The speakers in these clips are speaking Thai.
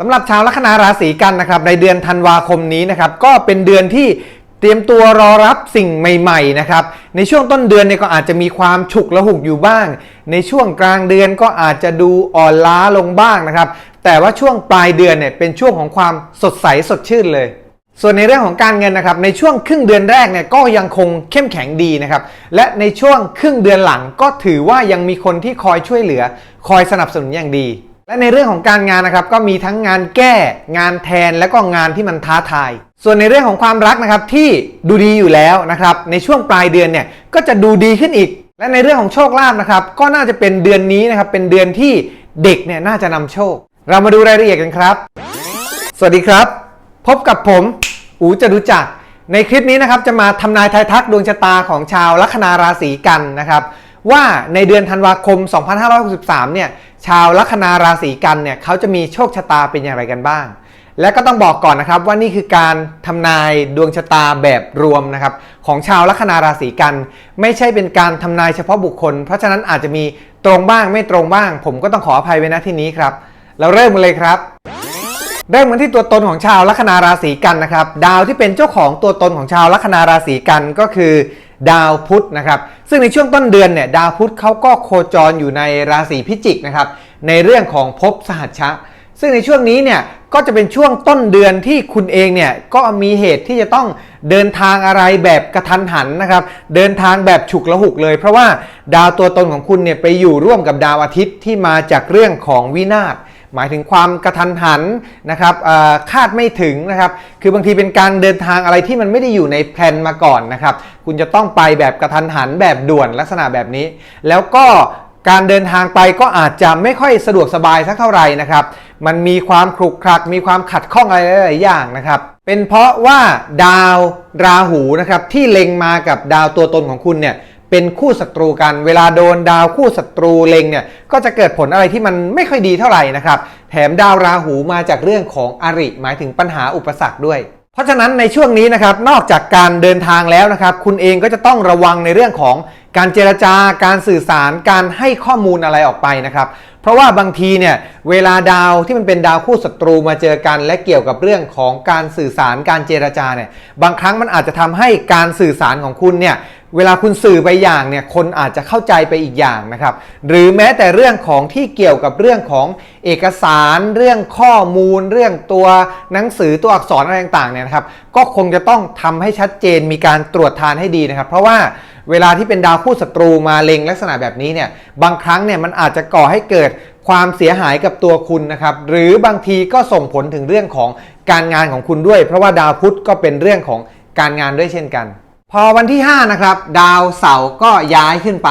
สำหรับชาวลัคนาราศีกันนะครับในเดือนธันวาคมนี้นะครับก็เป็นเดือนที่เตรียมตัวรอรับสิ่งใหม่ๆนะครับในช่วงต้นเดือนเนี่ยก็อาจจะมีความฉุกละหุกอยู่บ้าง ในช่วงกลางเดือนก็อาจจะดูอ่อนล้าลงบ้างนะครับแต่ว่าช่วงปลายเดือนเนี่ยเป็นช่วงของความสดใสสดชื่นเลยส่วนในเรื่องของการเงินนะครับในช่วงครึ่งเดือนแรกเนี่ยก็ยังคงเข้มแข็งดีนะครับและในช่วงครึ่งเดือนหลังก็ถือว่ายังมีคนที่คอยช่วยเหลือ คอยสนับสนุนอย่างดี และในเรื่องของการงานนะครับก็มีทั้งงานแก้งานแทนและก็งานที่มันท้าทาย ส่วนในเรื่องของความรักนะครับที่ดูดีอยู่แล้วนะครับในช่วงปลายเดือนเนี่ยก็จะดูดีขึ้นอีก และในเรื่องของโชคลาภนะครับก็น่าจะเป็นเดือนนี้นะครับเป็นเดือนที่เด็กเนี่ยน่าจะนำโชค เรามาดูรายละเอียดกันครับ สวัสดีครับ พบกับผมอูจรุจักรในคลิปนี้นะครับจะมาทำนายทายทักดวงชะตาของชาวลัคนาราศีกันนะครับว่าในเดือนธันวาคม 2563 เนี่ย ชาวลัคนาราศีกันเนี่ยเขาจะมีโชคชะตาเป็นอย่างไรกันบ้าง และก็ต้องบอกก่อนนะครับว่านี่คือการทำนายดวงชะตาแบบรวมนะครับของชาวลัคนาราศีกัน ไม่ใช่เป็นการทำนายเฉพาะบุคคล เพราะฉะนั้นอาจจะมีตรงบ้างไม่ตรงบ้าง ผมก็ต้องขออภัยไว้ณที่นี้ครับ เราเริ่มกันเลยครับเริ่มกันที่ตัวตนของชาวลัคนาราศีกันนะครับ ดาวที่เป็นเจ้าของตัวตนของชาวลัคนาราศีกันก็คือ ดาวพุธนะครับ ซึ่งในช่วงต้นเดือนเนี่ยดาวพุธเขาก็โคจรอยู่ในราศีพิจิกนะครับในเรื่องของภพสหัชชะ ซึ่งในช่วงนี้เนี่ยก็จะเป็นช่วงต้นเดือนที่คุณเองเนี่ยก็มีเหตุที่จะต้องเดินทางอะไรแบบกระทันหันนะครับ เดินทางแบบฉุกละหุกเลย เพราะว่าดาวตัวตนของคุณเนี่ยไปอยู่ร่วมกับดาวอาทิตย์ที่มาจากเรื่องของวินาศ หมายถึงความกระทันหันนะครับคาดไม่ถึงนะครับ คือบางทีเป็นการเดินทางอะไรที่มันไม่ได้อยู่ในแพลนมาก่อนนะครับ คุณจะต้องไปแบบกระทันหันแบบด่วนลักษณะแบบนี้ แล้วก็การเดินทางไปก็อาจจะไม่ค่อยสะดวกสบายสักเท่าไหร่นะครับ มันมีความครุกครัก มีความขัดข้องอะไรหลายๆอย่างนะครับ เป็นเพราะว่าดาวราหูนะครับที่เล็งมากับดาวตัวตนของคุณเนี่ย เป็นคู่ศัตรูกัน เวลาโดนดาวคู่ศัตรูเล็งเนี่ยก็จะเกิดผลอะไรที่มันไม่ค่อยดีเท่าไหร่นะครับแถมดาวราหูมาจากเรื่องของอริหมายถึงปัญหาอุปสรรคด้วยเพราะฉะนั้นในช่วงนี้นะครับนอกจากการเดินทางแล้วนะครับ คุณเองก็จะต้องระวังในเรื่องของการเจรจาการสื่อสารการให้ข้อมูลอะไรออกไปนะครับ เพราะว่าบางทีเนี่ยเวลาดาวที่มันเป็นดาวคู่ศัตรูมาเจอกัน และเกี่ยวกับเรื่องของการสื่อสารการเจรจาเนี่ยบางครั้งมันอาจจะทำให้การสื่อสารของคุณเนี่ยเวลาคุณสื่อไปอย่างเนี่ยคนอาจจะเข้าใจไปอีกอย่างนะครับ หรือแม้แต่เรื่องของที่เกี่ยวกับเรื่องของเอกสารเรื่องข้อมูล เรื่องตัวหนังสือตัวอักษรอะไรต่างๆเนี่ยนะครับ ก็คงจะต้องทำให้ชัดเจนมีการตรวจทานให้ดีนะครับ เพราะว่า เวลาที่เป็นดาวคู่ศัตรูมาเล็งลักษณะแบบนี้เนี่ยบางครั้งเนี่ยมันอาจจะก่อให้เกิดความเสียหายกับตัวคุณนะครับ หรือบางทีก็ส่งผลถึงเรื่องของการงานของคุณด้วย เพราะว่าดาวพุธก็เป็นเรื่องของการงานด้วยเช่นกัน พอวันที่ 5 นะครับ ดาวเสาร์ก็ย้ายขึ้นไป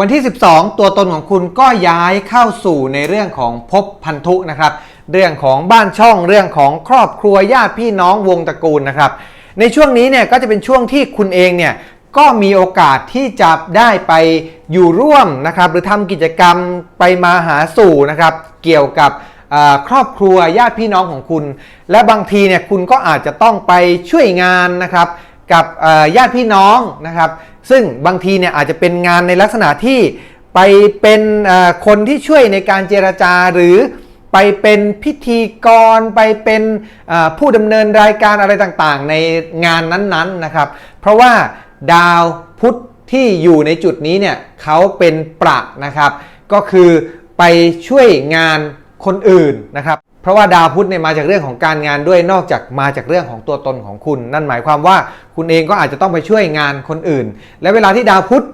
วันที่ 12 ตัวตนของคุณก็ย้ายเข้าสู่ในเรื่องของภพพันธุนะครับ เรื่องของบ้านช่องเรื่องของครอบครัวญาติพี่น้องวงตระกูลนะครับในช่วงนี้เนี่ยก็จะเป็นช่วงที่คุณเองเนี่ย ก็มีโอกาสที่จะได้ไปอยู่ร่วมนะครับ หรือทำกิจกรรมไปมาหาสู่นะครับ เกี่ยวกับครอบครัวญาติพี่น้องของคุณ และบางทีเนี่ยคุณก็อาจจะต้องไปช่วยงานนะครับ กับญาติพี่น้องนะครับ ซึ่งบางทีเนี่ยอาจจะเป็นงานในลักษณะที่ไปเป็นคนที่ช่วยในการเจรจาหรือไปเป็นพิธีกรไปเป็นผู้ดำเนินรายการอะไรต่างๆ ในงานนั้นๆนะครับ เพราะว่า ดาวพุธที่อยู่ในจุดนี้เนี่ยเขาเป็นประนะครับ ก็คือไปช่วยงานคนอื่นนะครับ เพราะว่าดาวพุธเนี่ยมาจากเรื่องของการงานด้วยนอกจากมาจากเรื่องของตัวตนของคุณ นั่นหมายความว่าคุณเองก็อาจจะต้องไปช่วยงานคนอื่น และเวลาที่ดาวพุธ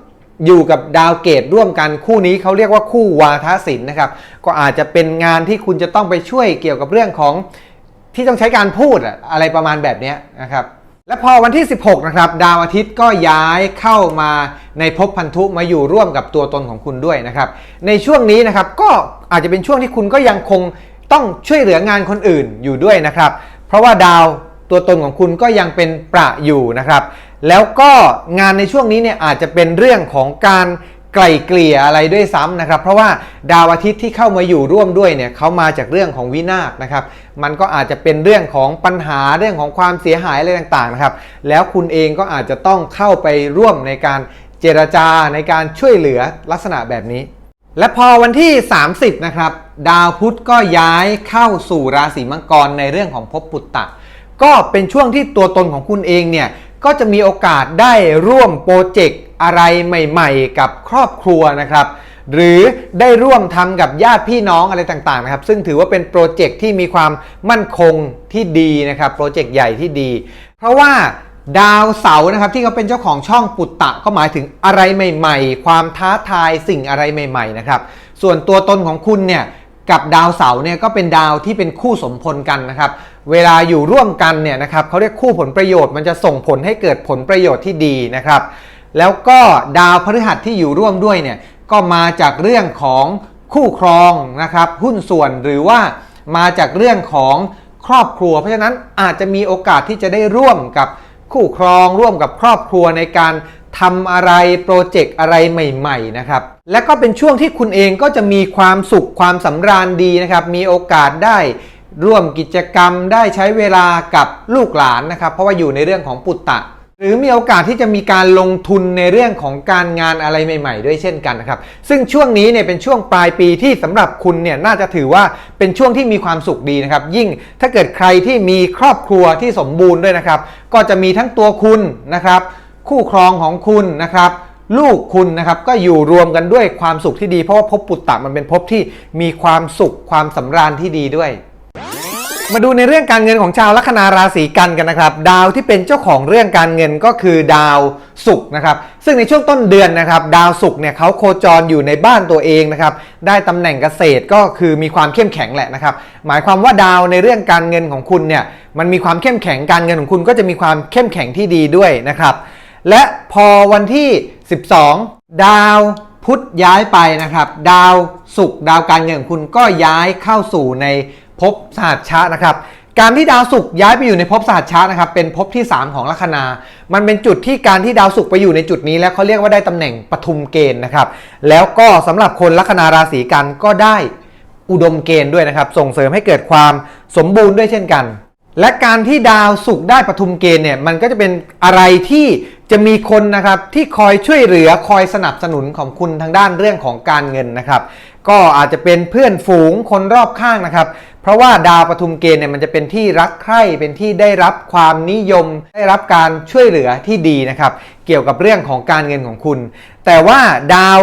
อยู่กับดาวเกตร่วมกันคู่นี้เขาเรียกว่าคู่วาทศิลป์นะครับ ก็อาจจะเป็นงานที่คุณจะต้องไปช่วยเกี่ยวกับเรื่องของที่ต้องใช้การพูดอะไรประมาณแบบนี้นะครับ และพอวันที่ 16 นะครับ ดาวอาทิตย์ก็ย้ายเข้ามาในภพพันธุมาอยู่ร่วมกับตัวตนของคุณด้วยนะครับ ในช่วงนี้นะครับก็อาจจะเป็นช่วงที่คุณก็ยังคงต้องช่วยเหลืองานคนอื่นอยู่ด้วยนะครับ เพราะว่าดาวตัวตนของคุณก็ยังเป็นประอยู่นะครับ แล้วก็งานในช่วงนี้เนี่ยอาจจะเป็นเรื่องของการ ไกล่เกลี่ยอะไรด้วยซ้ำนะครับ เพราะว่าดาวอาทิตย์ที่เข้ามาอยู่ร่วมด้วยเนี่ยเขามาจากเรื่องของวินาศนะครับ มันก็อาจจะเป็นเรื่องของปัญหาเรื่องของความเสียหายอะไรต่างๆนะครับ แล้วคุณเองก็อาจจะต้องเข้าไปร่วมในการเจรจาในการช่วยเหลือลักษณะแบบนี้ และพอวันที่ 30 นะครับ ดาวพุธก็ย้ายเข้าสู่ราศีมังกรในเรื่องของภพปุตตะ ก็เป็นช่วงที่ตัวตนของคุณเองเนี่ย ก็จะมีโอกาสได้ร่วมโปรเจกต์อะไรใหม่ๆ กับครอบครัวนะครับ หรือได้ร่วมทำกับญาติพี่น้องอะไรต่างๆนะครับ ซึ่งถือว่าเป็นโปรเจกต์ที่มีความมั่นคงที่ดีนะครับโปรเจกต์ใหญ่ที่ดี เพราะว่าดาวเสาร์นะครับที่เขาเป็นเจ้าของช่องปุตตะก็หมายถึงอะไรใหม่ ๆ ความท้าทายสิ่งอะไรใหม่ ๆ นะครับ ส่วนตัวตนของคุณเนี่ย กับดาวเสาร์เนี่ยก็เป็นดาวที่เป็นคู่สมพลกันนะครับ เวลาอยู่ร่วมกันเนี่ยนะครับเขาเรียกคู่ผลประโยชน์มันจะส่งผลให้เกิดผลประโยชน์ที่ดีนะครับ แล้วก็ดาวพฤหัสที่อยู่ร่วมด้วยเนี่ยก็มาจากเรื่องของคู่ครองนะครับหุ้นส่วนหรือว่ามาจากเรื่องของครอบครัว เพราะฉะนั้นอาจจะมีโอกาสที่จะได้ร่วมกับคู่ครองร่วมกับครอบครัวในการ ทำอะไรโปรเจกต์อะไรใหม่ๆนะครับ และก็เป็นช่วงที่คุณเองก็จะมีความสุขความสำราญดีนะครับ มีโอกาสได้ร่วมกิจกรรมได้ใช้เวลากับลูกหลานนะครับ เพราะว่าอยู่ในเรื่องของปุตตะ หรือมีโอกาสที่จะมีการลงทุนในเรื่องของการงานอะไรใหม่ ๆ ด้วยเช่นกันนะครับ ซึ่งช่วงนี้เนี่ยเป็นช่วงปลายปีที่สำหรับคุณเนี่ยน่าจะถือว่าเป็นช่วงที่มีความสุขดีนะครับ ยิ่งถ้าเกิดใครที่มีครอบครัวที่สมบูรณ์ด้วยนะครับ ก็จะมีทั้งตัวคุณนะครับ คู่ครองของคุณนะครับลูกคุณนะครับก็อยู่รวมกันด้วยความสุขที่ดี เพราะว่าภพปุตตะมันเป็นภพที่มีความสุขความสำราญที่ดีด้วย มาดูในเรื่องการเงินของชาวลัคนาราศีกันกันนะครับ ดาวที่เป็นเจ้าของเรื่องการเงินก็คือดาวศุกร์นะครับ ซึ่งในช่วงต้นเดือนนะครับ ดาวศุกร์เนี่ยเขาโคจรอยู่ในบ้านตัวเองนะครับ ได้ตำแหน่งเกษตรก็คือมีความเข้มแข็งแหละนะครับ หมายความว่าดาวในเรื่องการเงินของคุณเนี่ยมันมีความเข้มแข็งการเงินของคุณก็จะมีความเข้มแข็งที่ดีด้วยนะครับ และพอวันที่ 12 ดาวพุธย้ายไปนะครับ ดาวศุกร์ดาวการเงินของคุณก็ย้ายเข้าสู่ในภพสหัชชะนะครับ การที่ดาวศุกร์ย้ายไปอยู่ในภพสหัชชะนะครับ เป็นภพที่ 3 ของลัคนา มันเป็นจุดที่การที่ดาวศุกร์ไปอยู่ในจุดนี้ แล้วเขาเรียกว่าได้ตำแหน่งปทุมเกณฑ์นะครับ แล้วก็สำหรับคนลัคนาราศีกันก็ได้อุดมเกณฑ์ด้วยนะครับ ส่งเสริมให้เกิดความสมบูรณ์ด้วยเช่นกัน และการที่ดาวศุกร์ได้ปทุมเกณฑ์เนี่ยมันก็จะเป็นอะไรที่จะมีคนนะครับที่คอยช่วยเหลือคอยสนับสนุนของคุณทางด้านเรื่องของการเงินนะครับ ก็อาจจะเป็นเพื่อนฝูงคนรอบข้างนะครับ เพราะว่าดาวปทุมเกณฑ์เนี่ยมันจะเป็นที่รักใคร่เป็นที่ได้รับความนิยม ได้รับการช่วยเหลือที่ดีนะครับ เกี่ยวกับเรื่องของการเงินของคุณ แต่ว่าดาว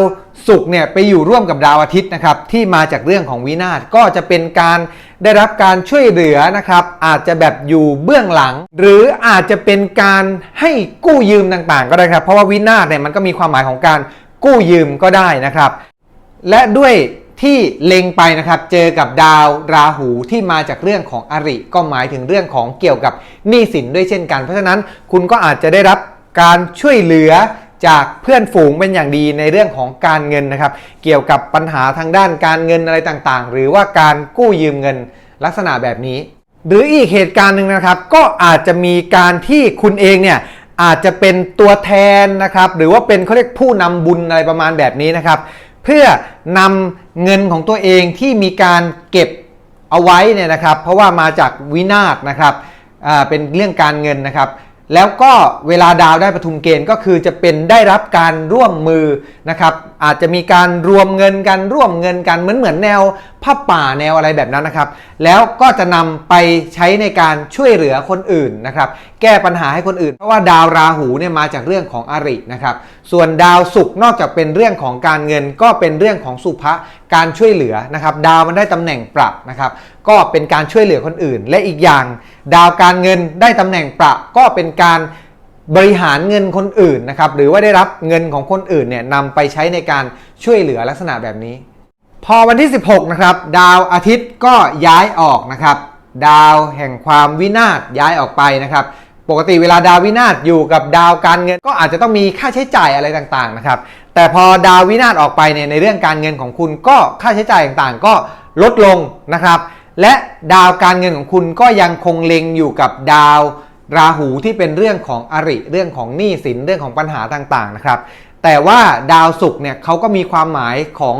ศุกร์เนี่ยไปอยู่ร่วมกับดาวอาทิตย์นะครับที่มาจากเรื่องของวินาศก็จะเป็นการ ได้รับการช่วยเหลือนะครับ อาจจะแบบอยู่เบื้องหลัง หรืออาจจะเป็นการให้กู้ยืมต่างๆ ก็ได้ครับ เพราะว่าวินาศเนี่ยมันก็มีความหมายของการกู้ยืมก็ได้นะครับ และด้วยที่เล็งไปนะครับ เจอกับดาวราหูที่มาจากเรื่องของอริ ก็หมายถึงเรื่องของเกี่ยวกับหนี้สินด้วยเช่นกัน เพราะฉะนั้นคุณก็อาจจะได้รับการช่วยเหลือ จากเพื่อนฝูงเป็นอย่างดีในเรื่องของการเงินนะครับ เกี่ยวกับปัญหาทางด้านการเงินอะไรต่างๆ หรือว่าการกู้ยืมเงินลักษณะแบบนี้ หรืออีกเหตุการณ์หนึ่งนะครับ ก็อาจจะมีการที่คุณเองเนี่ยอาจจะเป็นตัวแทนนะครับ หรือว่าเป็นเขาเรียกผู้นำบุญอะไรประมาณแบบนี้นะครับ เพื่อนำเงินของตัวเองที่มีการเก็บเอาไว้เนี่ยนะครับ เพราะว่ามาจากวินาศนะครับเป็นเรื่องการเงินนะครับ แล้วก็เวลาดาวได้ปทุมเกณฑ์ก็คือจะเป็นได้รับการร่วมมือนะครับอาจจะมีการรวมเงินกันร่วมเงินกันเหมือนเหมือนแนว ผ้าป่าแนวอะไรแบบนั้นนะครับ แล้วก็จะนำไปใช้ในการช่วยเหลือคนอื่นนะครับ แก้ปัญหาให้คนอื่น เพราะว่าดาวราหูเนี่ยมาจากเรื่องของอรินะครับ ส่วนดาวศุกร์นอกจากเป็นเรื่องของการเงิน ก็เป็นเรื่องของสุภะการช่วยเหลือนะครับ ดาวมันได้ตำแหน่งปรับนะครับ ก็เป็นการช่วยเหลือคนอื่น และอีกอย่าง ดาวการเงินได้ตำแหน่งปรับก็เป็นการบริหารเงินคนอื่นนะครับ หรือว่าได้รับเงินของคนอื่นเนี่ยนำไปใช้ในการช่วยเหลือลักษณะแบบนี้ พอวันที่ 16 นะครับ ดาวอาทิตย์ก็ย้ายออกนะครับ ดาวแห่งความวินาศย้ายออกไปนะครับ ปกติเวลาดาววินาศอยู่กับดาวการเงิน ก็อาจจะต้องมีค่าใช้จ่ายอะไรต่างๆนะครับ แต่พอดาววินาศออกไปเนี่ยในเรื่องการเงินของคุณก็ค่าใช้จ่ายต่างๆ ก็ลดลงนะครับ และดาวการเงินของคุณก็ยังคงเล็งอยู่กับดาวราหูที่เป็นเรื่องของอริเรื่องของหนี้สินเรื่องของปัญหาต่างๆนะครับ แต่ว่าดาวศุกร์เนี่ยเขาก็มีความหมายของ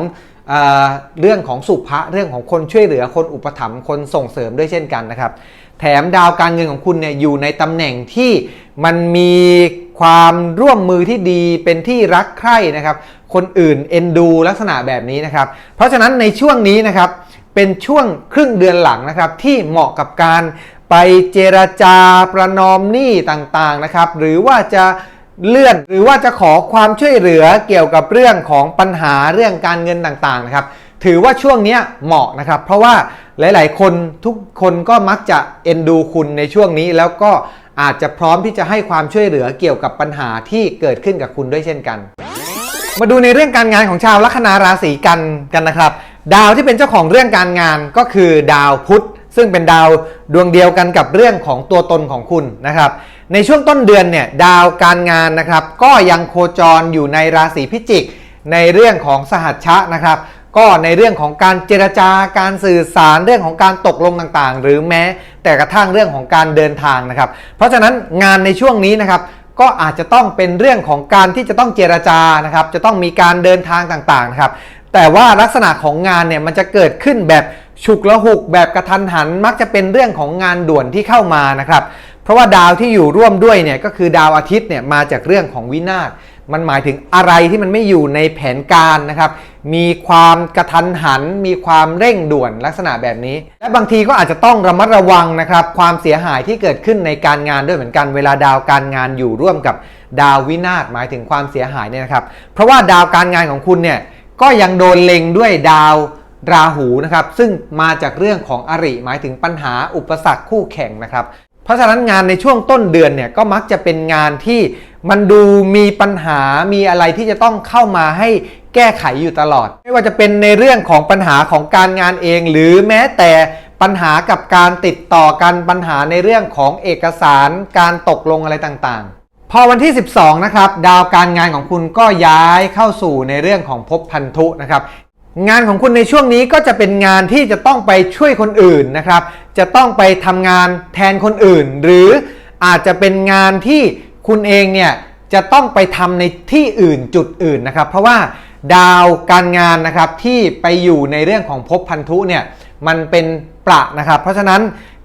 เรื่องของสุภะเรื่องของคนช่วยเหลือคนอุปถัมภ์คนส่งเสริมด้วยเช่นกันนะครับ แถมดาวการเงินของคุณเนี่ยอยู่ในตำแหน่งที่มันมีความร่วมมือที่ดีเป็นที่รักใคร่นะครับ คนอื่นเอ็นดูลักษณะแบบนี้นะครับ เพราะฉะนั้นในช่วงนี้นะครับเป็นช่วงครึ่งเดือนหลังนะครับที่เหมาะกับการไปเจรจาประนอมหนี้ต่างๆนะครับ หรือว่าจะ เลื่อน หรือว่าจะขอความช่วยเหลือเกี่ยวกับเรื่องของปัญหาเรื่องการเงินต่างๆนะครับถือว่าช่วงนี้เหมาะนะครับ เพราะว่าหลาย ๆ คนทุกคนก็มักจะเอ็นดูคุณในช่วงนี้ แล้วก็อาจจะพร้อมที่จะให้ความช่วยเหลือเกี่ยวกับปัญหาที่เกิดขึ้นกับคุณด้วยเช่นกัน มาดูในเรื่องการงานของชาวลัคนาราศีกันกันนะครับ ดาวที่เป็นเจ้าของเรื่องการงานก็คือดาวพุธ ซึ่งเป็นดาวดวงเดียวกันกับเรื่องของตัวตนของคุณนะครับ ในช่วงต้นเดือนเนี่ยดาวการงานนะครับ ก็ยังโคจรอยู่ในราศีพิจิก ในเรื่องของสหัชชะนะครับ ก็ในเรื่องของการเจรจาการสื่อสารเรื่องของการตกลงต่างๆ หรือแม้แต่กระทั่งเรื่องของการเดินทางนะครับ เพราะฉะนั้นงานในช่วงนี้นะครับ ก็อาจจะต้องเป็นเรื่องของการที่จะต้องเจรจานะครับ จะต้องมีการเดินทางต่างๆนะครับ แต่ว่าลักษณะของงานเนี่ยมันจะเกิดขึ้นแบบฉุกละหุกแบบกระทันหัน มักจะเป็นเรื่องของงานด่วนที่เข้ามานะครับ เพราะว่าดาวที่อยู่ร่วมด้วยเนี่ยก็คือดาวอาทิตย์เนี่ยมาจากเรื่องของวินาศ มันหมายถึงอะไรที่มันไม่อยู่ในแผนการนะครับ มีความกระทันหัน มีความเร่งด่วนลักษณะแบบนี้ และบางทีก็อาจจะต้องระมัดระวังนะครับ ความเสียหายที่เกิดขึ้นในการงานด้วยเหมือนกันเวลาดาวการงานอยู่ร่วมกับดาววินาศหมายถึงความเสียหายเนี่ยนะครับ เพราะว่าดาวการงานของคุณเนี่ยก็ยังโดนเล็งด้วยดาวราหูนะครับ ซึ่งมาจากเรื่องของอริหมายถึงปัญหาอุปสรรคคู่แข่งนะครับ เพราะฉะนั้นงานในช่วงต้นเดือนเนี่ยก็มักจะเป็นงานที่มันดูมีปัญหามีอะไรที่จะต้องเข้ามาให้แก้ไขอยู่ตลอด ไม่ว่าจะเป็นในเรื่องของปัญหาของการงานเอง หรือแม้แต่ปัญหากับการติดต่อกันปัญหาในเรื่องของเอกสารการตกลงอะไรต่างๆ พอวันที่ 12 นะครับ ดาวการงานของคุณก็ย้ายเข้าสู่ในเรื่องของภพพันธุนะครับ งานของคุณในช่วงนี้ก็จะเป็นงานที่จะต้องไปช่วยคนอื่นนะครับ จะต้องไปทำงานแทนคนอื่น หรืออาจจะเป็นงานที่คุณเองเนี่ยจะต้องไปทำในที่อื่นจุดอื่นนะครับ เพราะว่าดาวการงานนะครับที่ไปอยู่ในเรื่องของภพพันธุเนี่ยมันเป็นประนะครับ เพราะฉะนั้น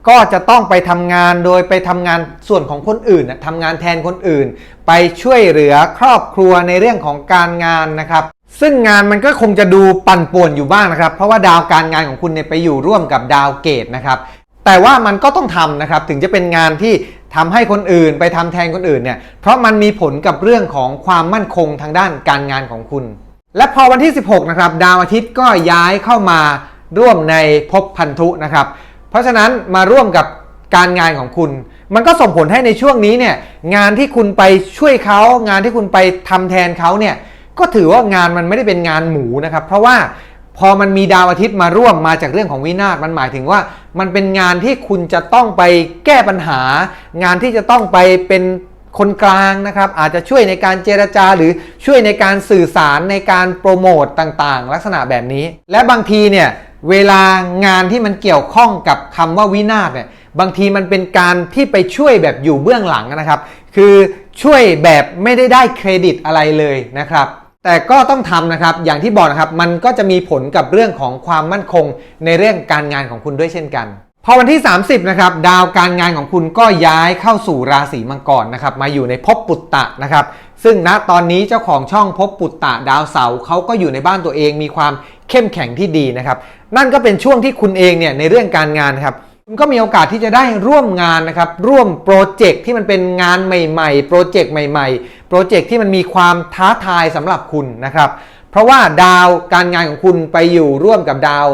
ก็จะต้องไปทำงานโดยไปทำงานส่วนของคนอื่นทำงานแทนคนอื่น ไปช่วยเหลือครอบครัวในเรื่องของการงานนะครับ ซึ่งงานมันก็คงจะดูปั่นป่วนอยู่บ้างนะครับ เพราะว่าดาวการงานของคุณเนี่ยไปอยู่ร่วมกับดาวเกตนะครับ แต่ว่ามันก็ต้องทำนะครับ ถึงจะเป็นงานที่ทำให้คนอื่นไปทำแทนคนอื่นเนี่ย เพราะมันมีผลกับเรื่องของความมั่นคงทางด้านการงานของคุณ และพอวันที่ 16 นะครับ ดาวอาทิตย์ก็ย้ายเข้ามาร่วมในภพพันธุนะครับ เพราะฉะนั้นมาร่วมกับการงานของคุณ มันก็ส่งผลให้ในช่วงนี้เนี่ยงานที่คุณไปช่วยเขางานที่คุณไปทำแทนเขาเนี่ย ก็ถือว่างานมันไม่ได้เป็นงานหมูนะครับ เพราะว่าพอมันมีดาวอาทิตย์มาร่วมมาจากเรื่องของวินาศมันหมายถึงว่า มันเป็นงานที่คุณจะต้องไปแก้ปัญหา งานที่จะต้องไปเป็นคนกลางนะครับ อาจจะช่วยในการเจรจาหรือช่วยในการสื่อสารในการโปรโมตต่างๆ ลักษณะแบบนี้ และบางทีเนี่ยเวลางานที่มันเกี่ยวข้องกับคำว่าวินาศเนี่ยบางทีมันเป็นการที่ไปช่วยแบบอยู่เบื้องหลังนะครับ คือช่วยแบบไม่ได้ได้เครดิตอะไรเลยนะครับ แต่ก็ต้องทำนะครับ อย่างที่บอกนะครับ มันก็จะมีผลกับเรื่องของความมั่นคงในเรื่องการงานของคุณด้วยเช่นกัน พอวันที่ 30 นะครับ ดาวการงานของคุณก็ย้ายเข้าสู่ราศีมังกรนะครับ มาอยู่ในภพปุตตะนะครับ ซึ่งณตอนนี้เจ้าของช่องภพปุตตะดาวเสาเขาก็อยู่ในบ้านตัวเองมีความเข้มแข็งที่ดีนะครับ นั่นก็เป็นช่วงที่คุณเองเนี่ยในเรื่องการงานนะครับ คุณก็มีโอกาสที่จะได้ร่วมงานนะครับ ร่วมโปรเจกต์ที่มันเป็นงานใหม่ๆ โปรเจกต์ใหม่ๆ โปรเจกต์ที่มันมีความท้าทายสำหรับคุณนะครับ เพราะว่าดาวการงานของคุณไปอยู่ร่วมกับดาว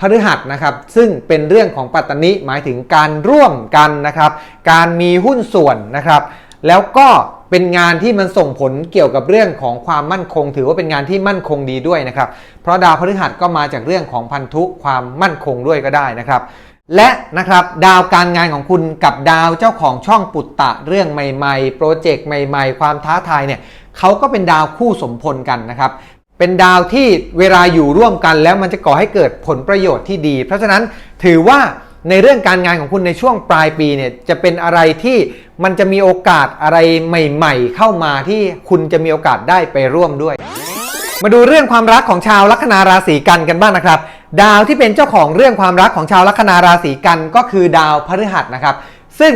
พฤหัสนะครับ ซึ่งเป็นเรื่องของปัตตนิหมายถึงการร่วมกันนะครับ การมีหุ้นส่วนนะครับ แล้วก็เป็นงานที่มันส่งผลเกี่ยวกับเรื่องของความมั่นคง ถือว่าเป็นงานที่มั่นคงดีด้วยนะครับ เพราะดาวพฤหัสก็มาจากเรื่องของพันธุความมั่นคงด้วยก็ได้นะครับ และนะครับดาวการงานของคุณกับดาวเจ้าของช่องปุตตะเรื่องใหม่ๆ โปรเจกต์ใหม่ๆ ความท้าทายเนี่ยเขาก็เป็นดาวคู่สมพลกันนะครับ เป็นดาวที่เวลาอยู่ร่วมกันแล้วมันจะก่อให้เกิดผลประโยชน์ที่ดี เพราะฉะนั้นถือว่าในเรื่องการงานของคุณในช่วงปลายปีเนี่ยจะเป็นอะไรที่มันจะมีโอกาสอะไรใหม่ ๆ เข้ามาที่คุณจะมีโอกาสได้ไปร่วมด้วย มาดูเรื่องความรักของชาวลัคนาราศีกันกันบ้างนะครับ ดาวที่เป็นเจ้าของเรื่องความรักของชาวลัคนาราศีกันก็คือดาวพฤหัสนะครับ ซึ่ง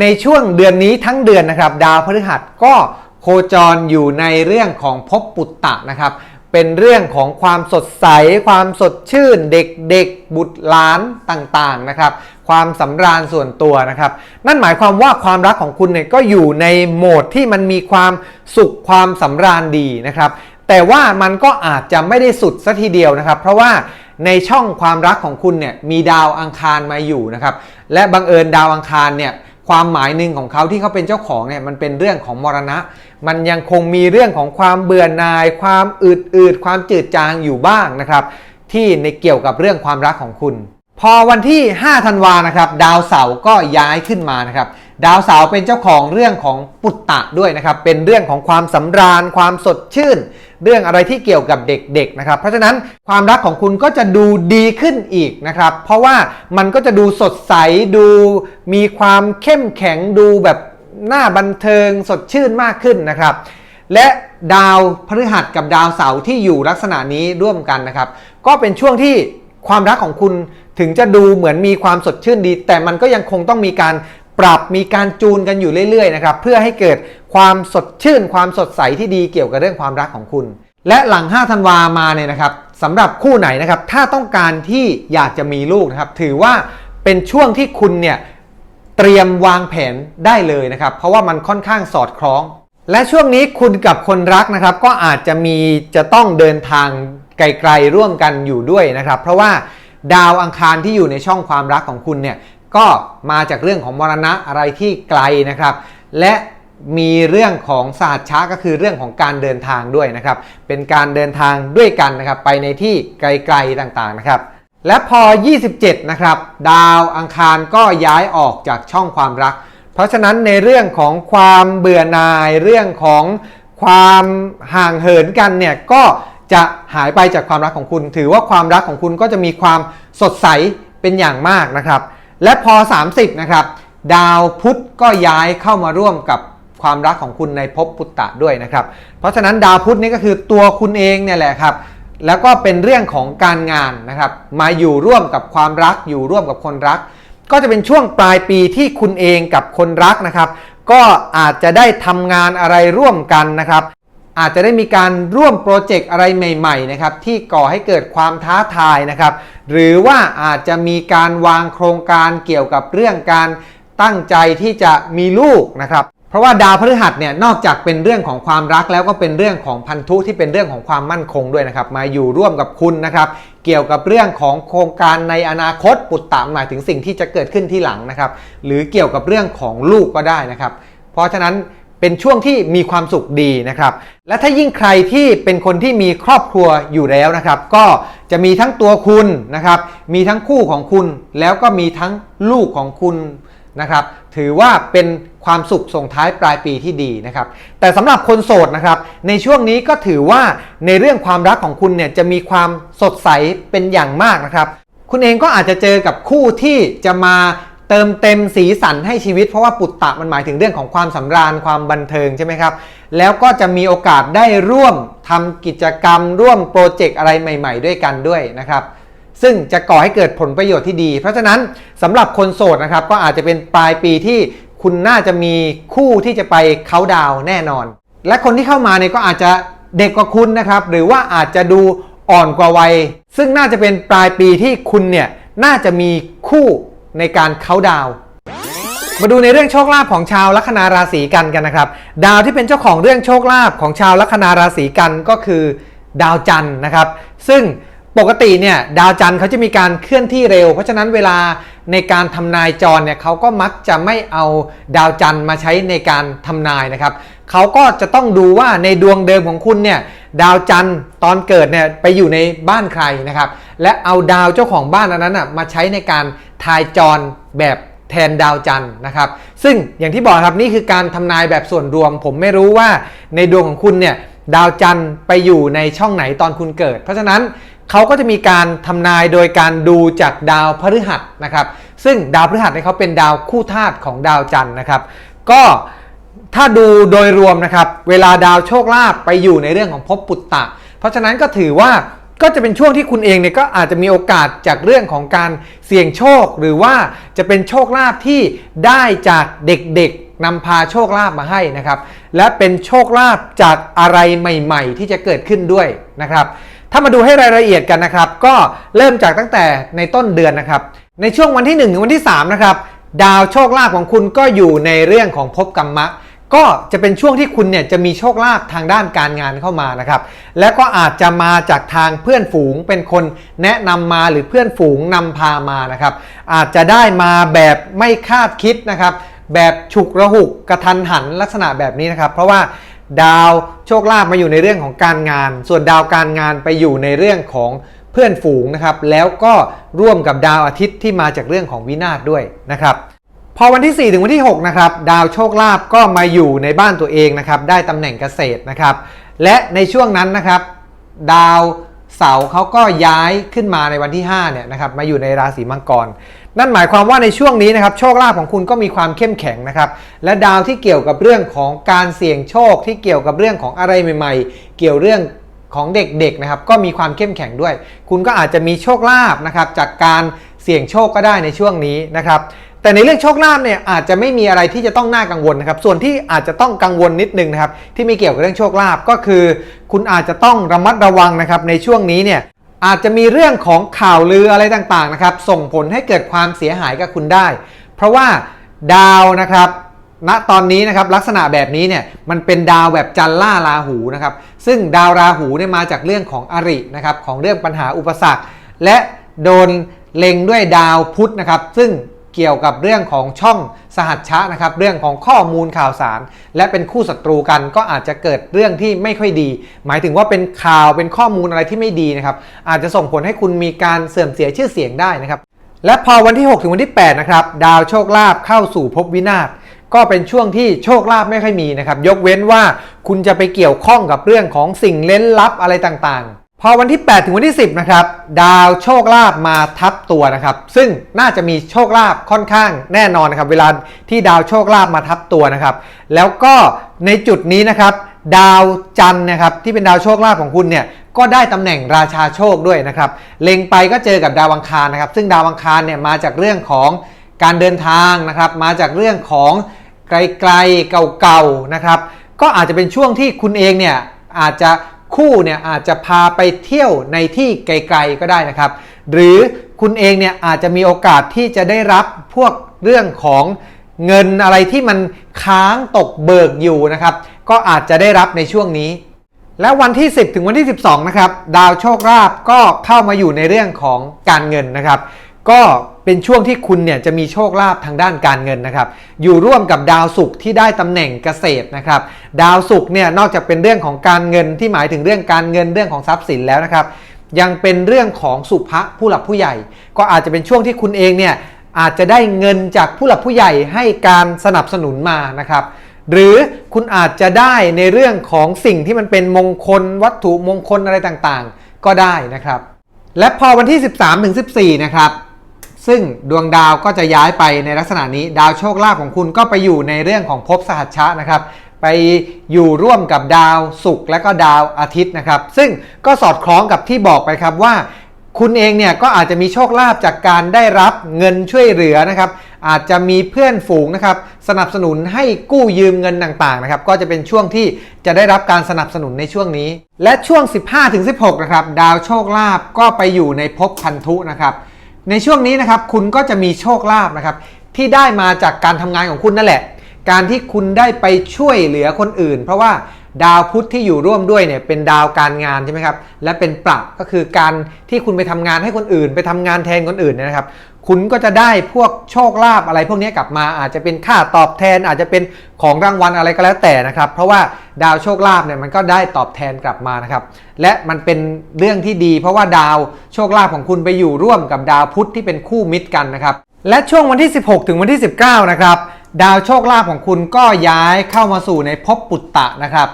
ในช่วงเดือนนี้ทั้งเดือนนะครับ ดาวพฤหัสก็โคจรอยู่ในเรื่องของภพปุตตะนะครับ เป็นเรื่องของความสดใส ความสดชื่น เด็กๆ บุตรหลานต่างๆนะครับ ความสำราญส่วนตัวนะครับ นั่นหมายความว่าความรักของคุณเนี่ยก็อยู่ในโหมดที่มันมีความสุขความสำราญดีนะครับ แต่ว่ามันก็อาจจะไม่ได้สุดซะทีเดียวนะครับ เพราะว่า ในช่องความรักของคุณเนี่ยมีดาวอังคารมาอยู่นะครับและบังเอิญดาวอังคารเนี่ยความหมายหนึ่งของเขาที่เขาเป็นเจ้าของเนี่ยมันเป็นเรื่องของมรณะ มันยังคงมีเรื่องของความเบื่อหน่าย ความอืดอืดความจืดจางอยู่บ้างนะครับ ที่ในเกี่ยวกับเรื่องความรักของคุณ พอวันที่ 5 ธันวานะครับ ดาวเสาร์ก็ย้ายขึ้นมานะครับ ดาวเสาร์เป็นเจ้าของเรื่องของปุตตะด้วยนะครับ เป็นเรื่องของความสำราญ ความสดชื่น เรื่องอะไรที่เกี่ยวกับเด็กๆนะครับ เพราะฉะนั้นความรักของคุณก็จะดูดีขึ้นอีกนะครับ เพราะว่ามันก็จะดูสดใสดูมีความเข้มแข็งดูแบบหน่าบันเทิงสดชื่นมากขึ้นนะครับ และดาวพฤหัสกับดาวเสาร์ที่อยู่ลักษณะนี้ร่วมกันนะครับ ก็เป็นช่วงที่ความรักของคุณถึงจะดูเหมือนมีความสดชื่นดี แต่มันก็ยังคงต้องมีการ ปรับมีการจูนกันอยู่เรื่อยๆนะครับเพื่อให้เกิดความสดชื่น ความสดใสที่ดีเกี่ยวกับเรื่องความรักของคุณ และหลัง 5 ธันวามาเนี่ยนะครับสำหรับคู่ไหนนะครับถ้าต้องการที่อยากจะมีลูกนะครับถือว่าเป็นช่วงที่คุณเนี่ยเตรียมวางแผนได้เลยนะครับ เพราะว่ามันค่อนข้างสอดคล้อง และช่วงนี้คุณกับคนรักนะครับ ก็อาจจะมีจะต้องเดินทางไกลๆร่วมกันอยู่ด้วยนะครับ เพราะว่าดาวอังคารที่อยู่ในช่องความรักของคุณเนี่ย ก็มาจากเรื่องของมรณะอะไรที่ไกลนะครับ และมีเรื่องของศาสตร์ช้าก็คือเรื่องของการเดินทางด้วยนะครับ เป็นการเดินทางด้วยกันนะครับ ไปในที่ไกลๆต่างๆนะครับ และพอ 27 นะครับ ดาวอังคารก็ย้ายออกจากช่องความรัก เพราะฉะนั้นในเรื่องของความเบื่อหน่ายเรื่องของความห่างเหินกันเนี่ยก็จะหายไปจากความรักของคุณ ถือว่าความรักของคุณก็จะมีความสดใสเป็นอย่างมากนะครับ และพอ 30 นะครับ ดาวพุธก็ย้ายเข้ามาร่วมกับความรักของคุณในภพปุตตะด้วยนะครับ เพราะฉะนั้นดาวพุธนี่ก็คือตัวคุณเองเนี่ยแหละครับ แล้วก็เป็นเรื่องของการงานนะครับ มาอยู่ร่วมกับความรักอยู่ร่วมกับคนรัก ก็จะเป็นช่วงปลายปีที่คุณเองกับคนรักนะครับ ก็อาจจะได้ทำงานอะไรร่วมกันนะครับ อาจจะได้มีการร่วมโปรเจกต์อะไรใหม่ๆนะครับที่ก่อให้เกิดความท้าทายนะครับ หรือว่าอาจจะมีการวางโครงการเกี่ยวกับเรื่องการตั้งใจที่จะมีลูกนะครับเพราะว่าดาวพฤหัสเนี่ยนอกจากเป็นเรื่องของความรักแล้วก็เป็นเรื่องของพันธุที่เป็นเรื่องของความมั่นคงด้วยนะครับ มาอยู่ร่วมกับคุณนะครับ เกี่ยวกับเรื่องของโครงการในอนาคตปุตตะหมายถึงสิ่งที่จะเกิดขึ้นที่หลังนะครับ หรือเกี่ยวกับเรื่องของลูกก็ได้นะครับ เพราะฉะนั้น เป็นช่วงที่มีความสุขดีนะครับ และถ้ายิ่งใครที่เป็นคนที่มีครอบครัวอยู่แล้วนะครับ ก็จะมีทั้งตัวคุณนะครับ มีทั้งคู่ของคุณ แล้วก็มีทั้งลูกของคุณนะครับ ถือว่าเป็นความสุขส่งท้ายปลายปีที่ดีนะครับ แต่สำหรับคนโสดนะครับ ในช่วงนี้ก็ถือว่าในเรื่องความรักของคุณเนี่ยจะมีความสดใสเป็นอย่างมากนะครับ คุณเองก็อาจจะเจอกับคู่ที่จะมา เติมเต็มสีสันให้ชีวิต เพราะว่าปุตตะมันหมายถึงเรื่องของความสำราญความบันเทิงใช่ไหมครับ แล้วก็จะมีโอกาสได้ร่วมทำกิจกรรม ร่วมโปรเจกต์อะไรใหม่ ๆ ด้วยกันด้วยนะครับซึ่งจะก่อให้เกิดผลประโยชน์ที่ดี เพราะฉะนั้นสำหรับคนโสดนะครับก็อาจจะเป็นปลายปีที่คุณน่าจะมีคู่ที่จะไปเขาดาวแน่นอน และคนที่เข้ามาเนี่ยก็อาจจะเด็กกว่าคุณนะครับหรือว่าอาจจะดูอ่อนกว่าวัย ซึ่งน่าจะเป็นปลายปีที่คุณเนี่ยน่าจะมีคู่ ในการเขาดาวมาดูในเรื่องโชคลาภของชาวลัคนาราศีกันกันนะครับ ดาวที่เป็นเจ้าของเรื่องโชคลาภของชาวลัคนาราศีกันก็คือดาวจันทร์นะครับ ซึ่งปกติเนี่ยดาวจันทร์เขาจะมีการเคลื่อนที่เร็ว เพราะฉะนั้นเวลาในการทำนายจรเนี่ยเขาก็มักจะไม่เอาดาวจันทร์มาใช้ในการทำนายนะครับเขาก็จะต้องดูว่าในดวงเดิมของคุณเนี่ยดาวจันทร์ตอนเกิดเนี่ยไปอยู่ในบ้านใครนะครับ และเอาดาวเจ้าของบ้านอันนั้นนะมาใช้ในการทายจรแบบแทนดาวจันทร์นะครับ ซึ่งอย่างที่บอกครับนี่คือการทำนายแบบส่วนรวม ผมไม่รู้ว่าในดวงของคุณเนี่ยดาวจันทร์ไปอยู่ในช่องไหนตอนคุณเกิด เพราะฉะนั้นเขาก็จะมีการทำนายโดยการดูจากดาวพฤหัสนะครับ ซึ่งดาวพฤหัสเนี่ยเขาเป็นดาวคู่ธาตุของดาวจันทร์นะครับ ก็ถ้าดูโดยรวมนะครับ เวลาดาวโชคลาภไปอยู่ในเรื่องของภพปุตตะ เพราะฉะนั้นก็ถือว่า ก็จะเป็นช่วงที่คุณเองเนี่ยก็อาจจะมีโอกาสจากเรื่องของการเสี่ยงโชค หรือว่าจะเป็นโชคลาภที่ได้จากเด็กๆนำพาโชคลาภมาให้นะครับ และเป็นโชคลาภจากอะไรใหม่ๆ ที่จะเกิดขึ้นด้วยนะครับ ถ้ามาดูให้รายละเอียดกันนะครับ ก็เริ่มจากตั้งแต่ในต้นเดือนนะครับ ในช่วงวันที่1ถึงวันที่3นะครับดาวโชคลาภของคุณก็อยู่ในเรื่องของภพกรรมะ ก็จะเป็นช่วงที่คุณเนี่ยจะมีโชคลาภทางด้านการงานเข้ามานะครับ และก็อาจจะมาจากทางเพื่อนฝูงเป็นคนแนะนำมาหรือเพื่อนฝูงนำพามานะครับ อาจจะได้มาแบบไม่คาดคิดนะครับ แบบฉุกระหุกกระทันหันลักษณะแบบนี้นะครับ เพราะว่าดาวโชคลาภมาอยู่ในเรื่องของการงาน ส่วนดาวการงานไปอยู่ในเรื่องของเพื่อนฝูงนะครับ แล้วก็ร่วมกับดาวอาทิตย์ที่มาจากเรื่องของวินาศด้วยนะครับ พอวันที่ 4 ถึงวันที่ 6 นะครับ ดาวโชคลาภก็มาอยู่ในบ้านตัวเองนะครับ ได้ตำแหน่งเกษตรนะครับ และในช่วงนั้นนะครับ ดาวเสาร์เขาก็ย้ายขึ้นมาในวันที่5เนี่ยนะครับ มาอยู่ในราศีมังกร นั่นหมายความว่าในช่วงนี้นะครับ โชคลาภของคุณก็มีความเข้มแข็งนะครับ และดาวที่เกี่ยวกับเรื่องของการเสี่ยงโชคที่เกี่ยวกับเรื่องของอะไรใหม่ ๆ เกี่ยวเรื่องของเด็กๆนะครับก็มีความเข้มแข็งด้วย คุณก็อาจจะมีโชคลาภนะครับจากการเสี่ยงโชคก็ได้ในช่วงนี้นะครับ แต่ในเรื่องโชคลาภเนี่ยอาจจะไม่มีอะไรที่จะต้องน่ากังวลนะครับ ส่วนที่อาจจะต้องกังวลนิดนึงนะครับ ที่ไม่เกี่ยวกับเรื่องโชคลาภก็คือ คุณอาจจะต้องระมัดระวังนะครับ ในช่วงนี้เนี่ยอาจจะมีเรื่องของข่าวลืออะไรต่างๆนะครับ ส่งผลให้เกิดความเสียหายกับคุณได้ เพราะว่าดาวนะครับณตอนนี้นะครับลักษณะแบบนี้เนี่ยมันเป็นดาวแบบจันล่าราหูนะครับ ซึ่งดาวราหูเนี่ยมาจากเรื่องของอรินะครับของเรื่องปัญหาอุปสรรค และโดนเล็งด้วยดาวพุธนะครับ ซึ่ง เกี่ยวกับเรื่องของช่องสหัชชะนะครับเรื่องของข้อมูลข่าวสาร และเป็นคู่ศัตรูกันก็อาจจะเกิดเรื่องที่ไม่ค่อยดี หมายถึงว่าเป็นข่าวเป็นข้อมูลอะไรที่ไม่ดีนะครับอาจจะส่งผลให้คุณมีการเสื่อมเสียชื่อเสียงได้นะครับและพอวันที่ 6 ถึงวันที่8นะครับดาวโชคลาภเข้าสู่ภพวินาศก็เป็นช่วงที่โชคลาภไม่ค่อยมีนะครับยกเว้นว่าคุณจะไปเกี่ยวข้องกับเรื่องของสิ่งเล้นลับอะไรต่าง พอวันที่ 8 ถึงวันที่ 10 นะครับ ดาวโชคลาภมาทับตัวนะครับ ซึ่งน่าจะมีโชคลาภค่อนข้างแน่นอนนะครับ เวลาที่ดาวโชคลาภมาทับตัวนะครับ แล้วก็ในจุดนี้นะครับ ดาวจันนะครับที่เป็นดาวโชคลาภของคุณเนี่ยก็ได้ตำแหน่งราชาโชคด้วยนะครับ เล็งไปก็เจอกับดาวอังคารนะครับ ซึ่งดาวอังคารเนี่ยมาจากเรื่องของการเดินทางนะครับ มาจากเรื่องของไกลๆเก่าๆนะครับ ก็อาจจะเป็นช่วงที่คุณเองเนี่ยอาจจะ คู่เนี่ยอาจจะพาไปเที่ยวในที่ไกลๆก็ได้นะครับ หรือคุณเองเนี่ยอาจจะมีโอกาสที่จะได้รับพวกเรื่องของเงินอะไรที่มันค้างตกเบิกอยู่นะครับ ก็อาจจะได้รับในช่วงนี้ และวันที่ 10 ถึงวันที่ 12 นะครับ ดาวโชคลาภก็เข้ามาอยู่ในเรื่องของการเงินนะครับ ก็เป็นช่วงที่คุณเนี่ยจะมีโชคลาภทางด้านการเงินนะครับ อยู่ร่วมกับดาวศุกร์ที่ได้ตำแหน่งเกษตรนะครับ ดาวศุกร์เนี่ยนอกจากเป็นเรื่องของการเงินที่หมายถึงเรื่องการเงินเรื่องของทรัพย์สินแล้วนะครับ ยังเป็นเรื่องของสุภะผู้หลักผู้ใหญ่ ก็อาจจะเป็นช่วงที่คุณเองเนี่ยอาจจะได้เงินจากผู้หลักผู้ใหญ่ให้การสนับสนุนมานะครับ หรือคุณอาจจะได้ในเรื่องของสิ่งที่มันเป็นมงคล วัตถุมงคลอะไรต่างๆ ก็ได้นะครับ และพอวันที่ 13ถึง14 นะครับ ซึ่งดวงดาวก็จะย้ายไปในลักษณะนี้ ดาวโชคลาภของคุณก็ไปอยู่ในเรื่องของภพสหัชชะนะครับไปอยู่ร่วมกับดาวศุกร์และก็ดาวอาทิตย์นะครับ ซึ่งก็สอดคล้องกับที่บอกไปครับว่า คุณเองเนี่ยก็อาจจะมีโชคลาภจากการได้รับเงินช่วยเหลือนะครับ อาจจะมีเพื่อนฝูงนะครับ สนับสนุนให้กู้ยืมเงินต่างๆนะครับ ก็จะเป็นช่วงที่จะได้รับการสนับสนุนในช่วงนี้ และช่วง 15-16 นะครับ ดาวโชคลาภก็ไปอยู่ในภพพันธุนะครับ ในช่วงนี้นะครับคุณก็จะมีโชคลาภนะครับที่ได้มาจากการทำงานของคุณนั่นแหละ การที่คุณได้ไปช่วยเหลือคนอื่น เพราะว่าดาวพุธที่อยู่ร่วมด้วยเนี่ยเป็นดาวการงานใช่ไหมครับและเป็นปรับก็คือการที่คุณไปทำงานให้คนอื่น ไปทำงานแทนคนอื่นนะครับ คุณก็จะได้พวกโชคลาภอะไรพวกนี้กลับมาอาจจะเป็นค่าตอบแทน อาจจะเป็นของรางวัลอะไรก็แล้วแต่นะครับ เพราะว่าดาวโชคลาภเนี่ยมันก็ได้ตอบแทนกลับมานะครับ และมันเป็นเรื่องที่ดี เพราะว่าดาวโชคลาภของคุณไปอยู่ร่วมกับดาวพุธที่เป็นคู่มิตรกันนะครับ และช่วงวันที่ 16 ถึงวันที่ 19 นะครับ ดาวโชคลาภของคุณก็ย้ายเข้ามาสู่ในภพปุตตะนะครับ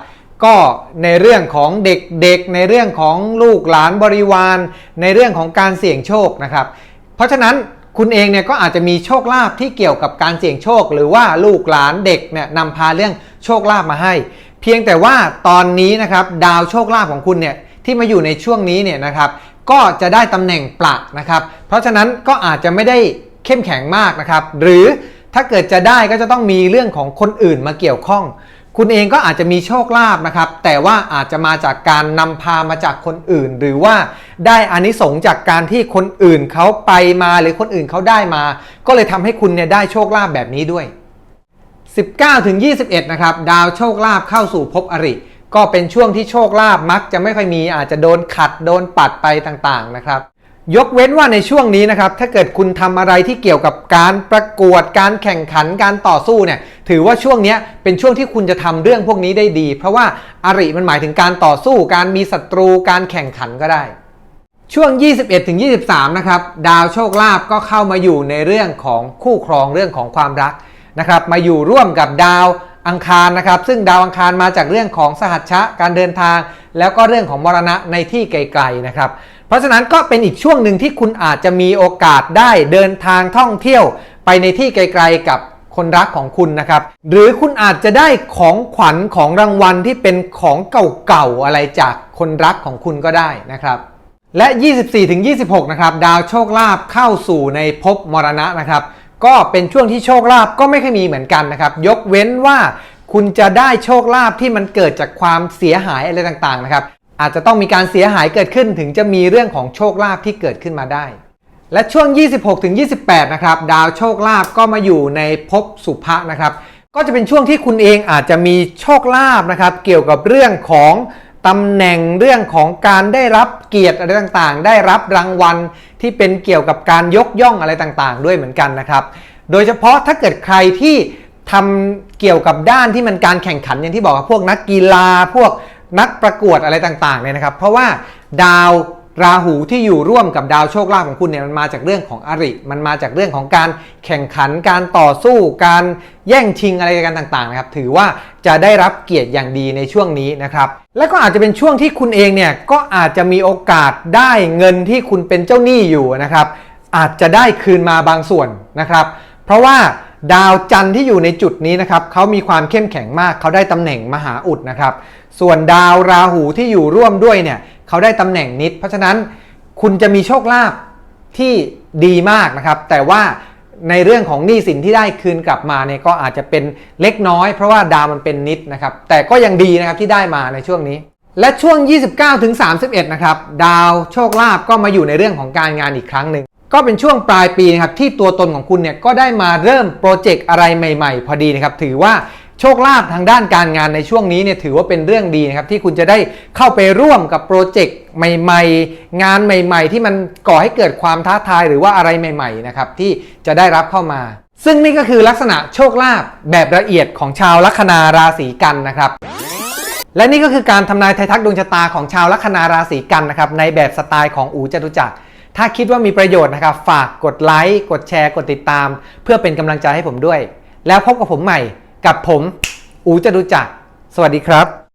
ก็ในเรื่องของเด็กๆ ในเรื่องของลูกหลานบริวาร ในเรื่องของการเสี่ยงโชคนะครับ เพราะฉะนั้นคุณเองเนี่ยก็อาจจะมีโชคลาภที่เกี่ยวกับการเสี่ยงโชค หรือว่าลูกหลานเด็กเนี่ยนำพาเรื่องโชคลาภมาให้ เพียงแต่ว่าตอนนี้นะครับดาวโชคลาภของคุณเนี่ยที่มาอยู่ในช่วงนี้เนี่ยนะครับก็จะได้ตำแหน่งประนะครับ เพราะฉะนั้นก็อาจจะไม่ได้เข้มแข็งมากนะครับ หรือถ้าเกิดจะได้ก็จะต้องมีเรื่องของคนอื่นมาเกี่ยวข้อง คุณเองก็อาจจะมีโชคลาภนะครับ แต่ว่าอาจจะมาจากการนำพามาจากคนอื่น หรือว่าได้อานิสงส์จากการที่คนอื่นเขาไปมาหรือคนอื่นเขาได้มา ก็เลยทำให้คุณเนี่ยได้โชคลาภแบบนี้ด้วย 19ถึง21 นะครับ ดาวโชคลาภเข้าสู่ภพอริ ก็เป็นช่วงที่โชคลาภมักจะไม่ค่อยมีอาจจะโดนขัดโดนปัดไปต่างๆนะครับ ยกเว้นว่าในช่วงนี้นะครับ ถ้าเกิดคุณทำอะไรที่เกี่ยวกับการประกวดการแข่งขันการต่อสู้เนี่ย ถือว่าช่วงนี้เป็นช่วงที่คุณจะทำเรื่องพวกนี้ได้ดี เพราะว่าอริมันหมายถึงการต่อสู้ การมีศัตรู การแข่งขันก็ได้ ช่วง 21ถึง23 นะครับ ดาวโชคลาภก็เข้ามาอยู่ในเรื่องของคู่ครองเรื่องของความรักนะครับ มาอยู่ร่วมกับดาวอังคารนะครับ ซึ่งดาวอังคารมาจากเรื่องของสหัชชะการเดินทาง แล้วก็เรื่องของมรณะในที่ไกลๆนะครับ เพราะฉะนั้นก็เป็นอีกช่วงหนึ่งที่คุณอาจจะมีโอกาสได้เดินทางท่องเที่ยว ไปในที่ไกลๆกับคนรักของคุณนะครับ หรือคุณอาจจะได้ของขวัญของรางวัลที่เป็นของเก่าๆอะไรจากคนรักของคุณก็ได้นะครับและ 24-26 นะครับ ดาวโชคลาภเข้าสู่ในภพมรณะนะครับ ก็เป็นช่วงที่โชคลาภก็ไม่ค่อยมีเหมือนกันนะครับ ยกเว้นว่าคุณจะได้โชคลาภที่มันเกิดจากความเสียหายอะไรต่างๆนะครับ อาจจะต้องมีการเสียหายเกิดขึ้นถึงจะมีเรื่องของโชคลาภที่เกิดขึ้นมาได้ และช่วง 26-28 นะครับ ดาวโชคลาภก็มาอยู่ในภพสุภะนะครับ ก็จะเป็นช่วงที่คุณเองอาจจะมีโชคลาภนะครับ เกี่ยวกับเรื่องของตำแหน่งเรื่องของการได้รับเกียรติอะไรต่างๆ ได้รับรางวัลที่เป็นเกี่ยวกับการยกย่องอะไรต่างๆ ด้วยเหมือนกันนะครับ โดยเฉพาะถ้าเกิดใครที่ทำเกี่ยวกับด้านที่มันการแข่งขันอย่างที่บอกพวกนักกีฬาพวก นักประกวดอะไรต่างๆเนี่ยนะครับ เพราะว่าดาวราหูที่อยู่ร่วมกับดาวโชคลาภของคุณเนี่ยมันมาจากเรื่องของอริ มันมาจากเรื่องของการแข่งขันการต่อสู้การแย่งชิงอะไรกันต่างๆนะครับถือว่าจะได้รับเกียรติอย่างดีในช่วงนี้นะครับ และก็อาจจะเป็นช่วงที่คุณเองเนี่ยก็อาจจะมีโอกาสได้เงินที่คุณเป็นเจ้าหนี้อยู่นะครับ อาจจะได้คืนมาบางส่วนนะครับ เพราะว่าดาวจันทร์ที่อยู่ในจุดนี้นะครับเขามีความเข้มแข็งมากเขาได้ตำแหน่งมหาอุดนะครับ ส่วนดาวราหูที่อยู่ร่วมด้วยเนี่ยเขาได้ตำแหน่งนิด เพราะฉะนั้นคุณจะมีโชคลาภที่ดีมากนะครับ แต่ว่าในเรื่องของหนี้สินที่ได้คืนกลับมาเนี่ยก็อาจจะเป็นเล็กน้อย เพราะว่าดาวมันเป็นนิดนะครับ แต่ก็ยังดีนะครับที่ได้มาในช่วงนี้ และช่วง 29ถึง31นะครับ ดาวโชคลาภก็มาอยู่ในเรื่องของการงานอีกครั้งหนึ่งก็เป็นช่วงปลายปีนะครับที่ตัวตนของคุณเนี่ยก็ได้มาเริ่มโปรเจกต์อะไรใหม่ ๆ พอดีนะครับ ถือว่า โชคลาภทางด้านการงานในช่วงนี้เนี่ยถือว่าเป็นเรื่องดีนะครับที่คุณจะได้เข้าไปร่วมกับโปรเจกต์ใหม่ๆ งานใหม่ ๆ ที่มันก่อให้เกิดความท้าทายหรือว่าอะไรใหม่ๆนะครับที่จะได้รับเข้ามา ซึ่งนี่ก็คือลักษณะโชคลาภแบบละเอียดของชาวลัคนาราศีกันนะครับและนี่ก็คือการทำนายไทยทักดวงชะตาของชาวลัคนาราศีกันนะครับในแบบสไตล์ของอูจตุจักร ถ้าคิดว่ามีประโยชน์นะครับ ฝากกดไลค์กดแชร์กดติดตาม เพื่อเป็นกำลังใจให้ผมด้วย แล้วพบกับผมใหม่ กับผม อูจดุจักสวัสดีครับ